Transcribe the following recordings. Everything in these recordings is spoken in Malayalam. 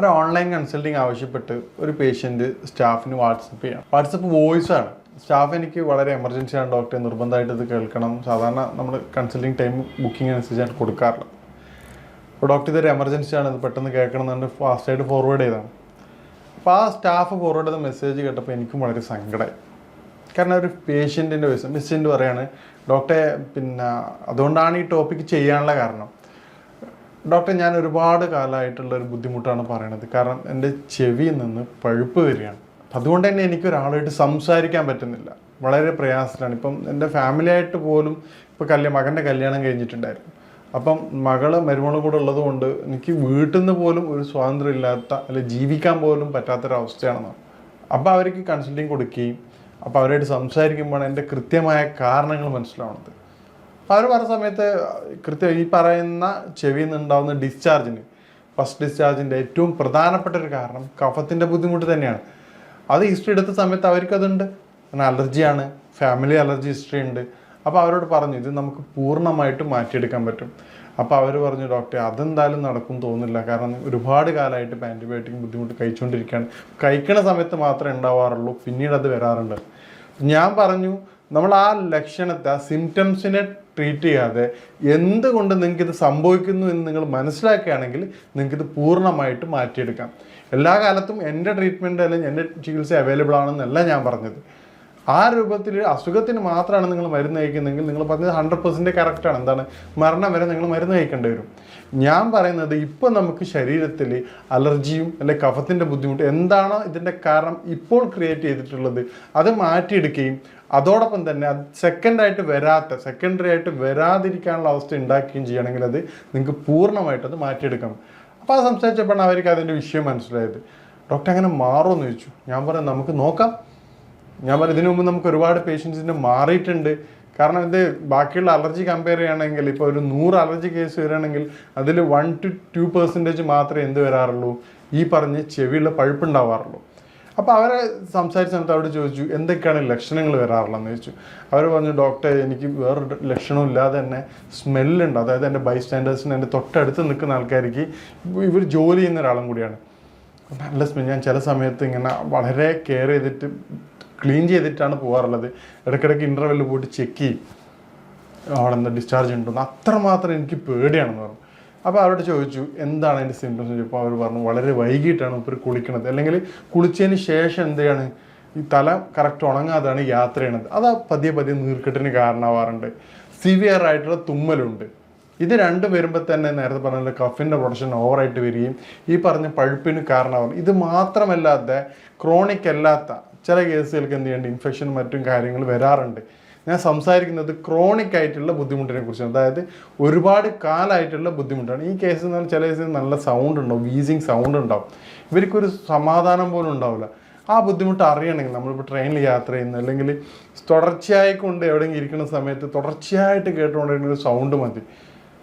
ഒരു ഓൺലൈൻ കൺസൾട്ടിങ് ആവശ്യപ്പെട്ട് ഒരു പേഷ്യന്റ് സ്റ്റാഫിന് വാട്സപ്പ് ചെയ്യണം. വാട്സപ്പ് വോയിസ് ആണ്. സ്റ്റാഫ് എനിക്ക് വളരെ എമർജൻസി ആണ് ഡോക്ടറെ നിർബന്ധമായിട്ട് ഇത് കേൾക്കണം. സാധാരണ നമ്മൾ കൺസൾട്ടിങ് ടൈം ബുക്കിംഗ് അനുസരിച്ചാണ് കൊടുക്കാറില്ല അപ്പോൾ ഡോക്ടർ ഇതൊരു എമർജൻസി ആണ് ഇത് പെട്ടെന്ന് കേൾക്കണം എന്നുകൊണ്ട് ഫാസ്റ്റായിട്ട് ഫോർവേഡ് ചെയ്തതാണ് അപ്പോൾ ആ സ്റ്റാഫ് ഫോർവേഡ് ചെയ്ത മെസ്സേജ് കേട്ടപ്പോൾ എനിക്കും വളരെ സങ്കടമായി കാരണം ഒരു പേഷ്യന്റിന്റെ വയസ്സ് പേഷ്യന്റ് പറയാണ് ഡോക്ടറെ പിന്നെ അതുകൊണ്ടാണ് ഈ ടോപ്പിക്ക് ചെയ്യാനുള്ള കാരണം. ഡോക്ടർ ഞാൻ ഒരുപാട് കാലമായിട്ടുള്ള ഒരു ബുദ്ധിമുട്ടാണ് പറയണത്. കാരണം എന്റെ ചെവിയിൽ നിന്ന് പഴുപ്പ് വരികയാണ്. അതുകൊണ്ട് തന്നെ എനിക്ക് ഒരാളായിട്ട് സംസാരിക്കാൻ പറ്റുന്നില്ല. വളരെ പ്രയാസത്തിലാണ്. ഇപ്പം എന്റെ ഫാമിലിയായിട്ട് പോലും ഇപ്പോൾ കല്യാണം മകന്റെ കല്യാണം കഴിഞ്ഞിട്ടുണ്ടായിരുന്നു. അപ്പം മകൾ മരുമകളും കൂടെ ഉള്ളത് കൊണ്ട് എനിക്ക് വീട്ടിൽ നിന്ന് പോലും ഒരു സ്വാതന്ത്ര്യം ഇല്ലാത്ത അല്ലെ ജീവിക്കാൻ പോലും പറ്റാത്തൊരവസ്ഥയാണെന്നാണ്. അപ്പോൾ അവർക്ക് കൺസൾട്ടിങ് കൊടുക്കുകയും അപ്പോൾ അവരായിട്ട് സംസാരിക്കുമ്പോൾ എന്റെ കൃത്യമായ കാരണങ്ങൾ മനസ്സിലാവുന്നത്. അവർ പറഞ്ഞ സമയത്ത് കൃത്യം ഈ പറയുന്ന ചെവിയിൽ നിന്നുണ്ടാവുന്ന ഡിസ്ചാർജിന് ഫസ്റ്റ് ഡിസ്ചാർജിന്റെ ഏറ്റവും പ്രധാനപ്പെട്ട ഒരു കാരണം കഫത്തിന്റെ ബുദ്ധിമുട്ട് തന്നെയാണ്. അത് ഹിസ്റ്ററി എടുത്ത സമയത്ത് അവർക്കതുണ്ട് അലർജിയാണ്. ഫാമിലി അലർജി ഹിസ്റ്ററി ഉണ്ട്. അപ്പോൾ അവരോട് പറഞ്ഞു ഇത് നമുക്ക് പൂർണമായിട്ട് മാറ്റിയെടുക്കാൻ പറ്റും. അപ്പോൾ അവർ പറഞ്ഞു ഡോക്ടർ അതെന്തായാലും നടക്കും തോന്നില്ല കാരണം ഒരുപാട് കാലമായിട്ട് ആന്റിബയോട്ടിക് ബുദ്ധിമുട്ട് കഴിച്ചുകൊണ്ടിരിക്കുകയാണ് കഴിക്കണ സമയത്ത് മാത്രമേ ഉണ്ടാവാറുള്ളൂ. പിന്നീട് അത് വരാറുണ്ട്. ഞാൻ പറഞ്ഞു നമ്മൾ ആ ലക്ഷണത്തെ ആ സിംറ്റംസിനെ ട്രീറ്റ് ചെയ്യാതെ എന്തുകൊണ്ട് നിങ്ങൾക്ക് ഇത് സംഭവിക്കുന്നു എന്ന് നിങ്ങൾ മനസ്സിലാക്കുകയാണെങ്കിൽ നിങ്ങൾക്ക് ഇത് പൂർണമായിട്ട് മാറ്റിയെടുക്കാം. എല്ലാ കാലത്തും എന്റെ ട്രീറ്റ്മെന്റ് അല്ലെങ്കിൽ എന്റെ ചികിത്സ അവൈലബിൾ ആണെന്നല്ല ഞാൻ പറഞ്ഞത്. ആ രൂപത്തിൽ അസുഖത്തിന് മാത്രമാണ് നിങ്ങൾ മരുന്ന് കഴിക്കുന്നതെങ്കിൽ നിങ്ങൾ പറഞ്ഞത് ഹൺഡ്രഡ് പെർസെന്റ് കറക്റ്റാണ് എന്താണ്? മരണം വരെ നിങ്ങൾ മരുന്ന് കഴിക്കേണ്ടി വരും. ഞാൻ പറയുന്നത് ഇപ്പോൾ നമുക്ക് ശരീരത്തിൽ അലർജിയും അല്ലെ കഫത്തിന്റെ ബുദ്ധിമുട്ട് എന്താണോ ഇതിന്റെ കാരണം ഇപ്പോൾ ക്രിയേറ്റ് ചെയ്തിട്ടുള്ളത്? അത് മാറ്റിയെടുക്കുകയും അതോടൊപ്പം തന്നെ അത് സെക്കൻഡായിട്ട് വരാത്ത സെക്കൻഡറി ആയിട്ട് വരാതിരിക്കാനുള്ള അവസ്ഥ ഉണ്ടാക്കുകയും ചെയ്യണമെങ്കിൽ അത് നിങ്ങൾക്ക് പൂർണമായിട്ടത് മാറ്റിയെടുക്കണം മാറ്റിയെടുക്കാം. അപ്പോൾ ആ സംസാരിച്ചപ്പോഴാണ് അവർക്ക് അതിന്റെ വിഷയം മനസ്സിലായത്. ഡോക്ടർ അങ്ങനെ മാറുമെന്ന് ചോദിച്ചു. ഞാൻ പറഞ്ഞു നമുക്ക് നോക്കാം. ഞാൻ പറഞ്ഞു ഇതിനു മുമ്പ് നമുക്ക് ഒരുപാട് പേഷ്യൻസിന് മാറിയിട്ടുണ്ട്. കാരണം ഇത് ബാക്കിയുള്ള അലർജി കമ്പയർ ചെയ്യുകയാണെങ്കിൽ ഇപ്പോൾ ഒരു നൂറ് അലർജി കേസ് വരികയാണെങ്കിൽ അതിൽ വൺ ടു ടു പെർസെന്റേജ് മാത്രമേ എന്ത് വരാറുള്ളൂ? ഈ പറഞ്ഞ് ചെവിയുള്ള പഴുപ്പുണ്ടാവാറുള്ളൂ. അപ്പോൾ അവരെ സംസാരിച്ച സമയത്ത് അവിടെ ചോദിച്ചു എന്തൊക്കെയാണ് ലക്ഷണങ്ങൾ വരാറുള്ളതെന്ന് ചോദിച്ചു. അവർ പറഞ്ഞു ഡോക്ടർ എനിക്ക് വേറൊരു ലക്ഷണവും ഇല്ലാതെ തന്നെ സ്മെല്ലുണ്ട് അതായത് എന്റെ ബൈസ്റ്റാൻഡേഴ്സിന് എന്റെ തൊട്ടടുത്ത് നിൽക്കുന്ന ആൾക്കാർക്ക് ഇവർ ജോലി ചെയ്യുന്ന ഒരാളും കൂടിയാണ്. നല്ല സ്മെൽ ഞാൻ ചില സമയത്ത് ഇങ്ങനെ വളരെ കെയർ ചെയ്തിട്ട് ക്ലീൻ ചെയ്തിട്ടാണ് പോകാറുള്ളത് ഇടയ്ക്കിടയ്ക്ക് ഇന്റർവെല്ലിൽ പോയിട്ട് ചെക്ക് ചെയ്യും. അവിടെ എന്താ ഡിസ്ചാർജ് ഉണ്ടോന്ന് അത്രമാത്രം എനിക്ക് പേടിയാണെന്ന് പറഞ്ഞു. അപ്പോൾ അവരോട് ചോദിച്ചു എന്താണ് അതിന്റെ സിംറ്റംസ് ചോദിച്ചപ്പോൾ അവർ പറഞ്ഞു വളരെ വൈകിട്ടാണ് ഇപ്പോൾ കുളിക്കണത്. അല്ലെങ്കിൽ കുളിച്ചതിന് ശേഷം എന്താണ്? ഈ തല കറക്റ്റ് ഉണങ്ങാതാണ് യാത്ര ചെയ്യണത്. അത് പതിയെ പതിയെ നീർക്കെട്ടിന് കാരണമാവാറുണ്ട്. സിവിയർ ആയിട്ടുള്ള തുമ്മലുണ്ട്. ഇത് രണ്ടും വരുമ്പോൾ തന്നെ നേരത്തെ പറഞ്ഞ കഫിന്റെ പ്രൊഡക്ഷൻ ഓവറായിട്ട് വരികയും ഈ പറഞ്ഞ പഴുപ്പിന് കാരണമാകും. ഇത് മാത്രമല്ലാതെ ക്രോണിക് അല്ലാത്ത ചില കേസുകൾക്ക് എന്ത് ചെയ്യേണ്ട? ഇൻഫെക്ഷനും മറ്റും കാര്യങ്ങൾ വരാറുണ്ട്. ഞാൻ സംസാരിക്കുന്നത് ക്രോണിക് ആയിട്ടുള്ള ബുദ്ധിമുട്ടിനെ കുറിച്ചാണ്. അതായത് ഒരുപാട് കാലമായിട്ടുള്ള ബുദ്ധിമുട്ടാണ്. ഈ കേസിൽ പറഞ്ഞാൽ ചില കേസിൽ നല്ല സൗണ്ട് ഉണ്ടാവും വീസിങ് സൗണ്ട് ഉണ്ടാവും. ഇവർക്കൊരു സമാധാനം പോലും ഉണ്ടാവില്ല. ആ ബുദ്ധിമുട്ട് അറിയണമെങ്കിൽ നമ്മളിപ്പോൾ ട്രെയിനിൽ യാത്ര ചെയ്യുന്ന അല്ലെങ്കിൽ തുടർച്ചയായി കൊണ്ട് എവിടെയെങ്കിലും ഇരിക്കുന്ന സമയത്ത് തുടർച്ചയായിട്ട് കേട്ടുകൊണ്ടിരിക്കുന്ന ഒരു സൗണ്ട് മതി.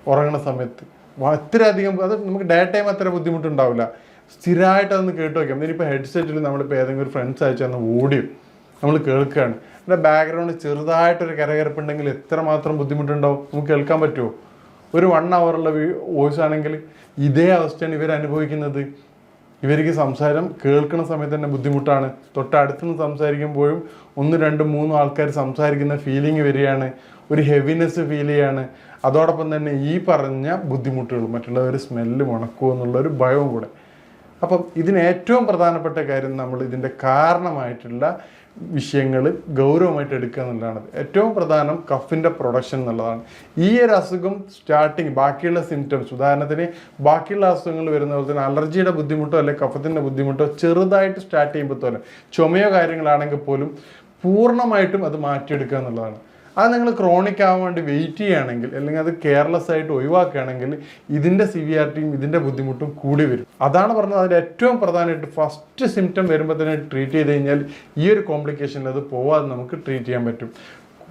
ഉറങ്ങുന്ന സമയത്ത്. അത്രയധികം അത് നമുക്ക് ഡേ ടൈം അത്ര ബുദ്ധിമുട്ടുണ്ടാവില്ല. സ്ഥിരമായിട്ട് അതൊന്ന് കേട്ട് വയ്ക്കാം ഇനിയിപ്പോൾ ഹെഡ്സെറ്റിൽ നമ്മളിപ്പോൾ ഏതെങ്കിലും ഒരു ഫ്രണ്ട്സ് അയച്ചു തന്ന ഓഡിയോ നമ്മൾ കേൾക്കുകയാണ്. എന്റെ ബാക്ക്ഗ്രൗണ്ട് ചെറുതായിട്ടൊരു കരകരപ്പുണ്ടെങ്കിൽ എത്രമാത്രം ബുദ്ധിമുട്ടുണ്ടാവും? നമുക്ക് കേൾക്കാൻ പറ്റുമോ ഒരു വൺ അവറുള്ള വോയിസ് ആണെങ്കിൽ ഇതേ അവസ്ഥയാണ് ഇവർ അനുഭവിക്കുന്നത്. ഇവർക്ക് സംസാരം കേൾക്കുന്ന സമയത്ത് തന്നെ ബുദ്ധിമുട്ടാണ്. തൊട്ടടുത്ത് നിന്ന് സംസാരിക്കുമ്പോഴും ഒന്ന് രണ്ട് മൂന്ന് ആൾക്കാർ സംസാരിക്കുന്ന ഫീലിംഗ് വരികയാണ്. ഒരു ഹെവിനെസ് ഫീൽ ചെയ്യാണ്. അതോടൊപ്പം തന്നെ ഈ പറഞ്ഞ ബുദ്ധിമുട്ടുകൾ മറ്റുള്ളവർ സ്മെല്ല് മണക്കുമോ എന്നുള്ള ഒരു ഭയവും കൂടെ. അപ്പം ഇതിന് ഏറ്റവും പ്രധാനപ്പെട്ട കാര്യം നമ്മൾ ഇതിന്റെ കാരണമായിട്ടുള്ള വിഷയങ്ങൾ ഗൗരവമായിട്ട് എടുക്കുക എന്നുള്ളതാണ്. ഏറ്റവും പ്രധാനം കഫിന്റെ പ്രൊഡക്ഷൻ എന്നുള്ളതാണ്. ഈ ഒരു അസുഖം സ്റ്റാർട്ടിങ് ബാക്കിയുള്ള സിംറ്റംസ് ഉദാഹരണത്തിന് ബാക്കിയുള്ള അസുഖങ്ങൾ വരുന്ന പോലെ തന്നെ അലർജിയുടെ ബുദ്ധിമുട്ടോ അല്ലെങ്കിൽ കഫത്തിന്റെ ബുദ്ധിമുട്ടോ ചെറുതായിട്ട് സ്റ്റാർട്ട് ചെയ്യുമ്പോൾ തന്നെ ചുമയോ കാര്യങ്ങളാണെങ്കിൽ പോലും പൂർണമായിട്ടും അത് മാറ്റിയെടുക്കുക എന്നുള്ളതാണ്. അത് നിങ്ങൾ ക്രോണിക് ആവാൻ വേണ്ടി വെയിറ്റ് ചെയ്യുകയാണെങ്കിൽ അല്ലെങ്കിൽ അത് കെയർലെസ് ആയിട്ട് ഒഴിവാക്കുകയാണെങ്കിൽ ഇതിന്റെ സിവിയാരിറ്റിയും ഇതിന്റെ ബുദ്ധിമുട്ടും കൂടി വരും. അതാണ് പറഞ്ഞത് അതിൽ ഏറ്റവും പ്രധാനമായിട്ട് ഫസ്റ്റ് സിംറ്റം വരുമ്പോൾ തന്നെ ട്രീറ്റ് ചെയ്ത് കഴിഞ്ഞാൽ ഈ ഒരു കോംപ്ലിക്കേഷനിൽ അത് പോവാതെ നമുക്ക് ട്രീറ്റ് ചെയ്യാൻ പറ്റും.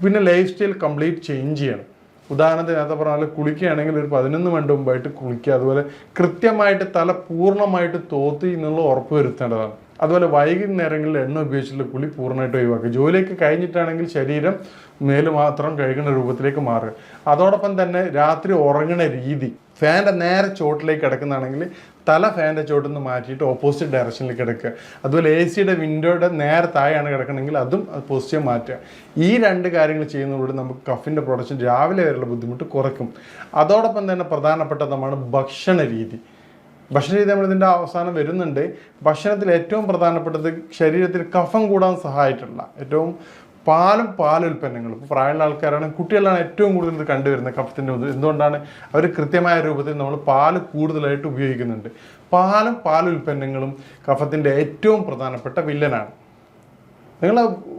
പിന്നെ ലൈഫ് സ്റ്റൈൽ കംപ്ലീറ്റ് ചേഞ്ച് ചെയ്യണം. ഉദാഹരണത്തിന് നേരത്തെ പറഞ്ഞ പോലെ കുളിക്കുകയാണെങ്കിൽ ഒരു പതിനൊന്ന് മണി മുമ്പായിട്ട് കുളിക്കുക. അതുപോലെ കൃത്യമായിട്ട് തല പൂർണമായിട്ട് തോത്തി എന്നുള്ള ഉറപ്പ് വരുത്തേണ്ടതാണ്. അതുപോലെ വൈകുന്നേരങ്ങളിൽ എണ്ണ ഉപയോഗിച്ചുള്ള കുളി പൂർണമായിട്ട് ഒഴിവാക്കുക. ജോലിയൊക്കെ കഴിഞ്ഞിട്ടാണെങ്കിൽ ശരീരം മേൽ മാത്രം കഴുകുന്ന രൂപത്തിലേക്ക് മാറുക. അതോടൊപ്പം തന്നെ രാത്രി ഉറങ്ങുന്ന രീതി. ഫാന്റെ നേരെ ചോട്ടിലേക്ക് കിടക്കുന്നതാണെങ്കിൽ തല ഫാന്റെ ചോട്ടിൽ നിന്ന് മാറ്റിയിട്ട് ഓപ്പോസിറ്റ് ഡയറക്ഷനിലേക്ക് കിടക്കുക അതുപോലെ എ സിയുടെ വിൻഡോയുടെ നേരെ താഴെയാണ് കിടക്കണമെങ്കിൽ അതും പോസിറ്റീവ് മാറ്റുക. ഈ രണ്ട് കാര്യങ്ങൾ ചെയ്യുന്നതിലൂടെ നമുക്ക് കഫിന്റെ പ്രൊഡക്ഷൻ രാവിലെ വരെയുള്ള ബുദ്ധിമുട്ട് കുറയ്ക്കും. അതോടൊപ്പം തന്നെ പ്രധാനപ്പെട്ടതാണ് ഭക്ഷണ രീതി. ഭക്ഷണ രീതി നമ്മൾ ഇതിന്റെ അവസാനം വരുന്നുണ്ട്. ഭക്ഷണത്തിൽ ഏറ്റവും പ്രധാനപ്പെട്ടത് ശരീരത്തിൽ കഫം കൂടാൻ സഹായിച്ചിട്ടുള്ള ഏറ്റവും പാലും പാലുൽപ്പന്നങ്ങളും ഇപ്പോൾ പ്രായമുള്ള ആൾക്കാരാണ് കുട്ടികളാണ് ഏറ്റവും കൂടുതൽ ഇത് കണ്ടുവരുന്നത് കഫത്തിന്റെ ഇത്. എന്തുകൊണ്ടാണ്? അവർ കൃത്യമായ രൂപത്തിൽ നമ്മൾ പാൽ കൂടുതലായിട്ട് ഉപയോഗിക്കുന്നുണ്ട്. പാലും പാലുൽപ്പന്നങ്ങളും കഫത്തിന്റെ ഏറ്റവും പ്രധാനപ്പെട്ട വില്ലനാണ്. നിങ്ങൾ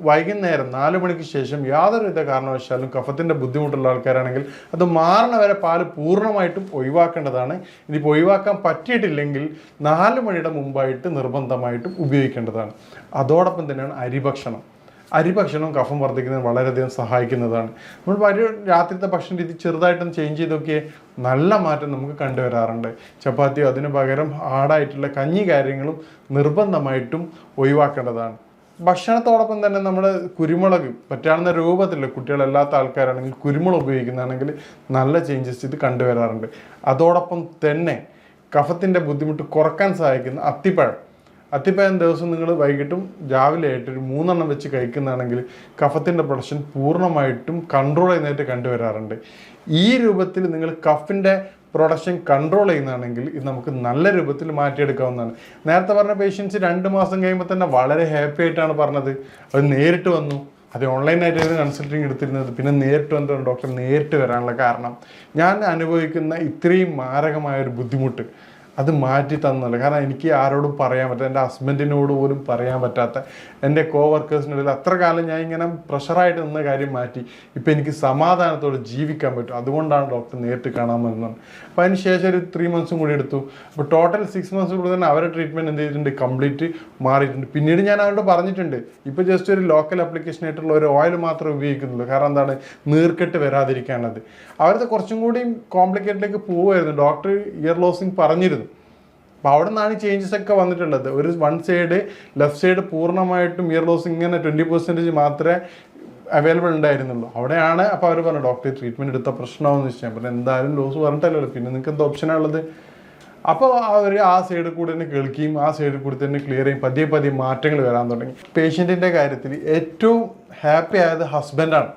വൈകുന്നേരം നാല് മണിക്ക് ശേഷം യാതൊരുവിധ കാരണവശാലും കഫത്തിന്റെ ബുദ്ധിമുട്ടുള്ള ആൾക്കാരാണെങ്കിൽ അത് മാറണ വരെ പാൽ പൂർണമായിട്ടും ഒഴിവാക്കേണ്ടതാണ്. ഇനിയിപ്പോൾ ഒഴിവാക്കാൻ പറ്റിയിട്ടില്ലെങ്കിൽ നാല് മണിയുടെ മുമ്പായിട്ട് നിർബന്ധമായിട്ടും ഉപയോഗിക്കേണ്ടതാണ്. അതോടൊപ്പം തന്നെയാണ് അരിഭക്ഷണം. അരിഭക്ഷണം കഫം വർദ്ധിക്കുന്നതിന് വളരെയധികം സഹായിക്കുന്നതാണ്. നമ്മൾ വരി രാത്രിത്തെ ഭക്ഷണ രീതി ചെറുതായിട്ടൊന്ന് ചേഞ്ച് ചെയ്ത് നോക്കിയേ നല്ല മാറ്റം നമുക്ക് കണ്ടുവരാറുണ്ട്. ചപ്പാത്തിയോ അതിന് പകരം ആടായിട്ടുള്ള കഞ്ഞി കാര്യങ്ങളും നിർബന്ധമായിട്ടും ഒഴിവാക്കേണ്ടതാണ്. ഭക്ഷണത്തോടൊപ്പം തന്നെ നമ്മൾ കുരുമുളക് പറ്റാവുന്ന രൂപത്തിൽ കുട്ടികളല്ലാത്ത ആൾക്കാരാണെങ്കിൽ കുരുമുളക് ഉപയോഗിക്കുന്നതാണെങ്കിൽ നല്ല ചേഞ്ചസ് ഇത് കണ്ടുവരാറുണ്ട്. അതോടൊപ്പം തന്നെ കഫത്തിന്റെ ബുദ്ധിമുട്ട് കുറയ്ക്കാൻ സഹായിക്കുന്ന അത്തിപ്പഴം. അത്തിപ്പഴം ദിവസം നിങ്ങൾ വൈകിട്ടും രാവിലെ ആയിട്ട് ഒരു മൂന്നെണ്ണം വെച്ച് കഴിക്കുന്നതാണെങ്കിൽ കഫത്തിന്റെ പ്രൊഡക്ഷൻ പൂർണമായിട്ടും കൺട്രോൾ ചെയ്യുന്നതായിട്ട് കണ്ടുവരാറുണ്ട്. ഈ രൂപത്തിൽ നിങ്ങൾ കഫിന്റെ പ്രൊഡക്ഷൻ കൺട്രോൾ ചെയ്യുന്നതാണെങ്കിൽ ഇത് നമുക്ക് നല്ല രൂപത്തിൽ മാറ്റിയെടുക്കാവുന്നതാണ്. നേരത്തെ പറഞ്ഞ പേഷ്യൻസ് രണ്ട് മാസം കഴിയുമ്പോൾ തന്നെ വളരെ ഹാപ്പി ആയിട്ടാണ് പറഞ്ഞത്. അത് നേരിട്ട് വന്നു. അത് ഓൺലൈനായിട്ടായിരുന്നു കൺസൾട്ടിങ് എടുത്തിരുന്നത്. പിന്നെ നേരിട്ട് വന്നിട്ടാണ് ഡോക്ടർ നേരിട്ട് വരാനുള്ള കാരണം. ഞാൻ അനുഭവിക്കുന്ന ഇത്രയും മാരകമായ ഒരു ബുദ്ധിമുട്ട്. അത് മാറ്റി തന്നല്ല കാരണം എനിക്ക് ആരോടും പറയാൻ പറ്റാത്ത എന്റെ ഹസ്ബൻഡിനോട് പോലും പറയാൻ പറ്റാത്ത എന്റെ കോ വർക്കേഴ്സിനിടയിൽ അത്ര കാലം ഞാൻ ഇങ്ങനെ പ്രഷറായിട്ട് നിന്ന കാര്യം മാറ്റി. ഇപ്പം എനിക്ക് സമാധാനത്തോടെ ജീവിക്കാൻ പറ്റും. അതുകൊണ്ടാണ് ഡോക്ടർ നേരിട്ട് കാണാൻ വരുന്നത് അപ്പോൾ അതിന് ശേഷം ഒരു ത്രീ മന്ത്സും കൂടി എടുത്തു. അപ്പോൾ ടോട്ടൽ സിക്സ് മന്ത്സ് കൂടി തന്നെ അവരുടെ ട്രീറ്റ്മെന്റ് എന്ത് ചെയ്തിട്ടുണ്ട്? കംപ്ലീറ്റ് മാറിയിട്ടുണ്ട്. പിന്നീട് ഞാൻ അവരോട് പറഞ്ഞിട്ടുണ്ട്. ഇപ്പോൾ ജസ്റ്റ് ഒരു ലോക്കൽ അപ്ലിക്കേഷൻ ആയിട്ടുള്ള ഒരു ഓയിൽ മാത്രമേ ഉപയോഗിക്കുന്നുള്ളൂ. കാരണം എന്താണ്? നീർക്കെട്ട് വരാതിരിക്കാനത് അവരത് കുറച്ചും കൂടി കോംപ്ലിക്കേറ്റിലേക്ക് പോവുമായിരുന്നു. ഡോക്ടർ ഇയർ ലോസിങ് പറഞ്ഞിരുന്നു. അപ്പോൾ അവിടെ നിന്നാണ് ചേഞ്ചസ് ഒക്കെ വന്നിട്ടുള്ളത്. ഒരു വൺ സൈഡ് ലെഫ്റ്റ് സൈഡ് പൂർണമായിട്ടും ഇയർ ലോസ് ഇങ്ങനെ ട്വന്റി പെർസെന്റേജ് മാത്രമേ അവൈലബിൾ ഉണ്ടായിരുന്നുള്ളൂ. അവിടെയാണ് അപ്പോൾ അവർ പറഞ്ഞു ഡോക്ടർ ട്രീറ്റ്മെന്റ് എടുത്ത പ്രശ്നമാണെന്ന് വെച്ചാൽ പറഞ്ഞു എന്തായാലും ലോസ് പറഞ്ഞിട്ടല്ലോ പിന്നെ നിങ്ങൾക്ക് എന്ത് ഓപ്ഷനാണുള്ളത് അപ്പോൾ അവർ ആ സൈഡിൽ കൂടെ തന്നെ കേൾക്കുകയും ആ സൈഡിൽ കൂടി തന്നെ ക്ലിയർ ചെയ്യും പതിയെ പതിയെ മാറ്റങ്ങൾ വരാൻ തുടങ്ങി. പേഷ്യന്റിന്റെ കാര്യത്തിൽ ഏറ്റവും ഹാപ്പി ആയത് ഹസ്ബൻഡാണ്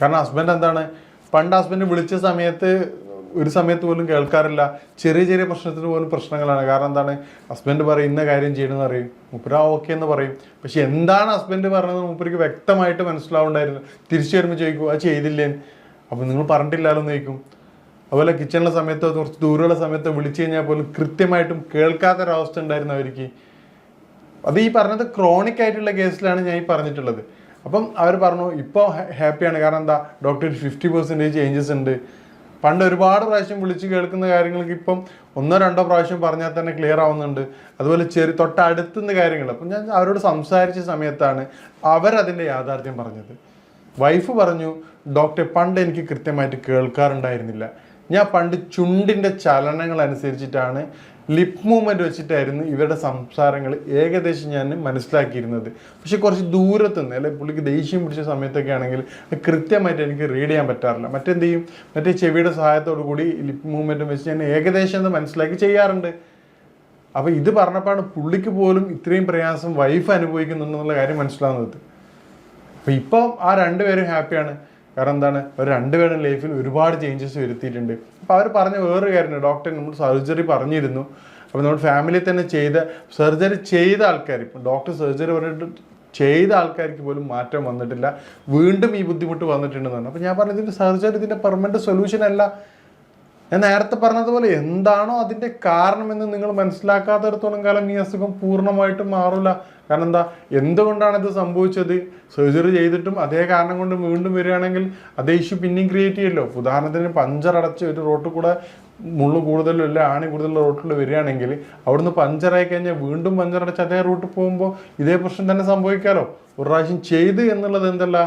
കാരണം ഹസ്ബൻഡ് എന്താണ്? പണ്ട് ഹസ്ബൻഡ് വിളിച്ച സമയത്ത് ഒരു സമയത്ത് പോലും കേൾക്കാറില്ല. ചെറിയ ചെറിയ പ്രശ്നത്തിന് പോലും പ്രശ്നങ്ങളാണ്. കാരണം എന്താണ്? ഹസ്ബൻഡ് പറയും ഇന്ന കാര്യം ചെയ്യണമെന്ന് അറിയും മുപ്പര ഓക്കെ എന്ന് പറയും. പക്ഷെ എന്താണ് ഹസ്ബൻഡ് പറഞ്ഞത് മുപ്പർക്ക് വ്യക്തമായിട്ട് മനസ്സിലാവുണ്ടായിരുന്നു തിരിച്ചു വരുമ്പോൾ ചോദിക്കും അത് ചെയ്തില്ലേ? അപ്പോൾ നിങ്ങൾ പറഞ്ഞിട്ടില്ലല്ലോ എന്ന് ചോദിക്കും. അതുപോലെ കിച്ചണിലെ സമയത്തോ കുറച്ച് ദൂരമുള്ള സമയത്തോ വിളിച്ചു കഴിഞ്ഞാൽ പോലും കൃത്യമായിട്ടും കേൾക്കാത്തൊരവസ്ഥ ഉണ്ടായിരുന്നു അവർക്ക്. അത് ഈ പറഞ്ഞത് ക്രോണിക് ആയിട്ടുള്ള കേസിലാണ് ഞാൻ ഈ പറഞ്ഞിട്ടുള്ളത്. അപ്പം അവർ പറഞ്ഞു ഇപ്പോൾ ഹാപ്പിയാണ്. കാരണം എന്താ? ഡോക്ടർ ഫിഫ്റ്റി പെർസെന്റേജ് ചേഞ്ചസ് ഉണ്ട്. പണ്ട് ഒരുപാട് പ്രാവശ്യം വിളിച്ച് കേൾക്കുന്ന കാര്യങ്ങൾക്ക് ഇപ്പം ഒന്നോ രണ്ടോ പ്രാവശ്യം പറഞ്ഞാൽ തന്നെ ക്ലിയർ ആവുന്നുണ്ട്. അതുപോലെ ചെറിയ തൊട്ടടുത്തുന്ന കാര്യങ്ങൾ. അപ്പം ഞാൻ അവരോട് സംസാരിച്ച സമയത്താണ് അവരതിന്റെ യാഥാർത്ഥ്യം പറഞ്ഞത്. വൈഫ് പറഞ്ഞു ഡോക്ടറെ പണ്ട് എനിക്ക് കൃത്യമായിട്ട് കേൾക്കാറുണ്ടായിരുന്നില്ല. ഞാൻ പണ്ട് ചുണ്ടിന്റെ ചലനങ്ങൾ അനുസരിച്ചിട്ടാണ് ലിപ് മൂവ്മെന്റ് വെച്ചിട്ടായിരുന്നു ഇവരുടെ സംസാരങ്ങൾ ഏകദേശം ഞാൻ മനസ്സിലാക്കിയിരുന്നത്. പക്ഷെ കുറച്ച് ദൂരത്ത് നിന്ന് അല്ലെങ്കിൽ പുള്ളിക്ക് ദേഷ്യം പിടിച്ച സമയത്തൊക്കെ ആണെങ്കിൽ കൃത്യമായിട്ട് എനിക്ക് റീഡ് ചെയ്യാൻ പറ്റാറില്ല. മറ്റെന്ത് ചെയ്യും? മറ്റേ ചെവിയുടെ സഹായത്തോടു കൂടി ലിപ് മൂവ്മെന്റും വെച്ച് ഞാൻ ഏകദേശം അത് മനസ്സിലാക്കി ചെയ്യാറുണ്ട്. അപ്പോൾ ഇത് പറഞ്ഞപ്പോഴാണ് പുള്ളിക്ക് പോലും ഇത്രയും പ്രയാസം വൈഫ് അനുഭവിക്കുന്നുണ്ടെന്നുള്ള കാര്യം മനസ്സിലാകുന്നത് അപ്പോൾ ഇപ്പം ആ രണ്ടുപേരും ഹാപ്പിയാണ് കാരണം എന്താണ്? അവർ രണ്ടുപേരുടെ ലൈഫിൽ ഒരുപാട് ചേഞ്ചസ് വരുത്തിയിട്ടുണ്ട്. അപ്പോൾ അവർ പറഞ്ഞ വേറൊരു കാര്യമുണ്ട്. ഡോക്ടർ നമ്മൾ സർജറി പറഞ്ഞിരുന്നു. അപ്പോൾ നമ്മൾ ഫാമിലി തന്നെ ചെയ്ത സർജറി ചെയ്ത ആൾക്കാർ ഇപ്പം ഡോക്ടർ സർജറി പറഞ്ഞിട്ട് ചെയ്ത ആൾക്കാർക്ക് പോലും മാറ്റം വന്നിട്ടില്ല. വീണ്ടും ഈ ബുദ്ധിമുട്ട് വന്നിട്ടുണ്ടെന്നാണ്. അപ്പോൾ ഞാൻ പറഞ്ഞത് ഇതിന്റെ സർജറി ഇതിന്റെ പെർമനന്റ് സൊല്യൂഷൻ അല്ല. ഞാൻ നേരത്തെ പറഞ്ഞതുപോലെ എന്താണോ അതിന്റെ കാരണമെന്ന് നിങ്ങൾ മനസ്സിലാക്കാത്തിടത്തോളം കാലം ഈ അസുഖം പൂർണമായിട്ടും മാറില്ല കാരണം എന്താ? എന്തുകൊണ്ടാണ് ഇത് സംഭവിച്ചത്? സർജറി ചെയ്തിട്ടും അതേ കാരണം കൊണ്ട് വീണ്ടും വരികയാണെങ്കിൽ അതേ ഇഷ്യൂ പിന്നെയും ക്രിയേറ്റ് ചെയ്യല്ലോ ഉദാഹരണത്തിന് പഞ്ചർ അടച്ച് ഒരു റോട്ടിൽ കൂടെ മുള്ളു കൂടുതലും ഇല്ല ആണി കൂടുതലുള്ള റോട്ടിൽ വരികയാണെങ്കിൽ അവിടുന്ന് പഞ്ചറായി കഴിഞ്ഞാൽ വീണ്ടും പഞ്ചർ അടച്ച് അതേ റൂട്ടിൽ പോകുമ്പോൾ ഇതേ പ്രശ്നം തന്നെ സംഭവിക്കാമല്ലോ ഒരു പ്രാവശ്യം ചെയ്ത് എന്നുള്ളത് എന്തല്ല?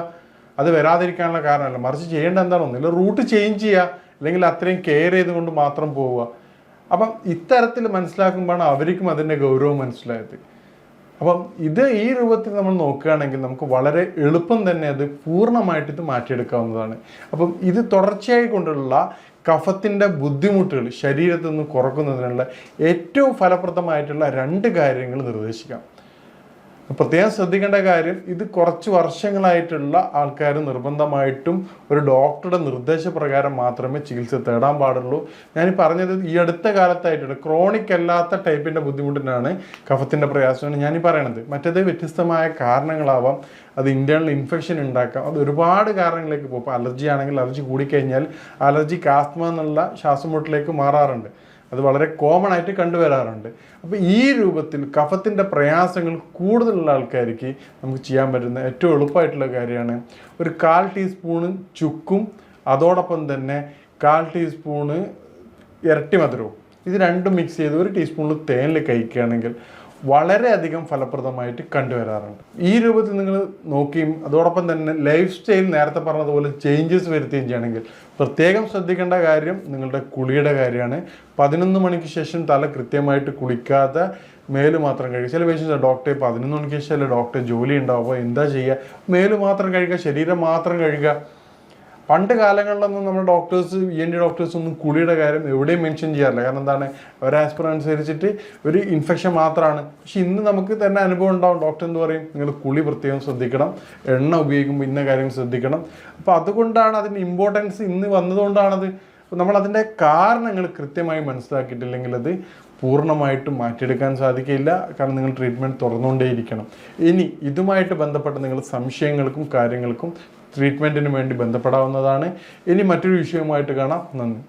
അത് വരാതിരിക്കാനുള്ള കാരണമല്ല. മറിച്ച് ചെയ്യേണ്ട എന്താണോ? ഒന്നില്ല റൂട്ട് ചേഞ്ച് ചെയ്യുക. അല്ലെങ്കിൽ അത്രയും കെയർ ചെയ്തുകൊണ്ട് മാത്രം പോവുക. അപ്പം ഇത്തരത്തിൽ മനസ്സിലാക്കുമ്പോഴാണ് അവർക്കും അതിന്റെ ഗൗരവം മനസ്സിലായത്. അപ്പം ഇത് ഈ രൂപത്തിൽ നമ്മൾ നോക്കുകയാണെങ്കിൽ നമുക്ക് വളരെ എളുപ്പം തന്നെ അത് പൂർണമായിട്ട് ഇത് മാറ്റിയെടുക്കാവുന്നതാണ്. അപ്പം ഇത് തുടർച്ചയായി കൊണ്ടുള്ള കഫത്തിന്റെ ബുദ്ധിമുട്ടുകൾ ശരീരത്തിൽ നിന്ന് കുറക്കുന്നതിനുള്ള ഏറ്റവും ഫലപ്രദമായിട്ടുള്ള രണ്ട് കാര്യങ്ങൾ നിർദ്ദേശിക്കാം. പ്രത്യേകം ശ്രദ്ധിക്കേണ്ട കാര്യം ഇത് കുറച്ച് വർഷങ്ങളായിട്ടുള്ള ആൾക്കാർ നിർബന്ധമായിട്ടും ഒരു ഡോക്ടറുടെ നിർദ്ദേശപ്രകാരം മാത്രമേ ചികിത്സ തേടാൻ പാടുള്ളൂ. ഞാൻ പറഞ്ഞത് ഈ അടുത്ത കാലത്തായിട്ടുണ്ട്. ക്രോണിക് അല്ലാത്ത ടൈപ്പിന്റെ ബുദ്ധിമുട്ടിനാണ് കഫത്തിന്റെ പ്രയാസമാണ് ഞാൻ പറയണത്. മറ്റേത് വ്യത്യസ്തമായ കാരണങ്ങളാവാം. അത് ഇന്റേണൽ ഇൻഫെക്ഷൻ ഉണ്ടാക്കാം. അത് ഒരുപാട് കാരണങ്ങളിലേക്ക് പോകും. അലർജി ആണെങ്കിൽ അലർജി കൂടിക്കഴിഞ്ഞാൽ അലർജി കാസ്മ എന്നുള്ള ശ്വാസമുട്ടിലേക്ക് മാറാറുണ്ട്. അത് വളരെ കോമൺ ആയിട്ട് കണ്ടുവരാറുണ്ട്. അപ്പോൾ ഈ രൂപത്തിൽ കഫത്തിന്റെ പ്രയാസങ്ങൾ കൂടുതലുള്ള ആൾക്കാർക്ക് നമുക്ക് ചെയ്യാൻ പറ്റുന്ന ഏറ്റവും എളുപ്പമായിട്ടുള്ള കാര്യമാണ് ഒരു കാൽ ടീസ്പൂണ് ചുക്കും അതോടൊപ്പം തന്നെ കാൽ ടീസ്പൂണ് ഇരട്ടി മധുരവും. ഇത് രണ്ടും മിക്സ് ചെയ്ത് ഒരു ടീസ്പൂണിൽ തേനിൽ കഴിക്കുകയാണെങ്കിൽ വളരെയധികം ഫലപ്രദമായിട്ട് കണ്ടുവരാറുണ്ട്. ഈ രൂപത്തിൽ നിങ്ങൾ നോക്കിയും അതോടൊപ്പം തന്നെ ലൈഫ് സ്റ്റൈൽ നേരത്തെ പറഞ്ഞതുപോലെ ചേഞ്ചസ് വരുത്തുകയും ചെയ്യണമെങ്കിൽ പ്രത്യേകം ശ്രദ്ധിക്കേണ്ട കാര്യം നിങ്ങളുടെ കുളിയുടെ കാര്യമാണ്. പതിനൊന്ന് മണിക്ക് ശേഷം തല കൃത്യമായിട്ട് കുളിക്കാതെ മേൽ മാത്രം കഴിക്കുക ചില പേഷ്യൻസ് ഡോക്ടർ പതിനൊന്ന് മണിക്ക് ശേഷം ഡോക്ടർ ജോലി ഉണ്ടാവുമ്പോൾ എന്താ ചെയ്യുക? മേൽ മാത്രം കഴിക്കുക ശരീരം മാത്രം കഴുകുക. പണ്ട് കാലങ്ങളിലൊന്നും നമ്മുടെ doctors E N T doctors ഒന്നും കുളിയുടെ കാര്യം എവിടെയും മെൻഷൻ ചെയ്യാറില്ല. കാരണം എന്താണ്? ഒരു ആസ്പിറൻ അനുസരിച്ചിട്ട് ഒരു ഇൻഫെക്ഷൻ മാത്രമാണ് പക്ഷെ ഇന്ന് നമുക്ക് തന്നെ അനുഭവം ഉണ്ടാവും. ഡോക്ടർ എന്ന് പറയും? നിങ്ങൾ കുളി പ്രത്യേകം ശ്രദ്ധിക്കണം. എണ്ണ ഉപയോഗിക്കുമ്പോൾ ഇന്ന കാര്യം ശ്രദ്ധിക്കണം. അപ്പോൾ അതുകൊണ്ടാണ് അതിന്റെ ഇമ്പോർട്ടൻസ് ഇന്ന് വന്നതുകൊണ്ടാണത്. നമ്മളതിന്റെ കാരണങ്ങൾ കൃത്യമായി മനസ്സിലാക്കിയിട്ടില്ലെങ്കിൽ അത് പൂർണമായിട്ടും മാറ്റിയെടുക്കാൻ സാധിക്കില്ല. കാരണം നിങ്ങൾ ട്രീറ്റ്മെന്റ് തുറന്നുകൊണ്ടേയിരിക്കണം. ഇനി ഇതുമായിട്ട് ബന്ധപ്പെട്ട നിങ്ങൾ സംശയങ്ങൾക്കും കാര്യങ്ങൾക്കും ട്രീറ്റ്മെന്റിന് വേണ്ടി ബന്ധപ്പെടാവുന്നതാണ്. ഇനി മറ്റൊരു വിഷയവുമായിട്ട് കാണാം. നന്ദി.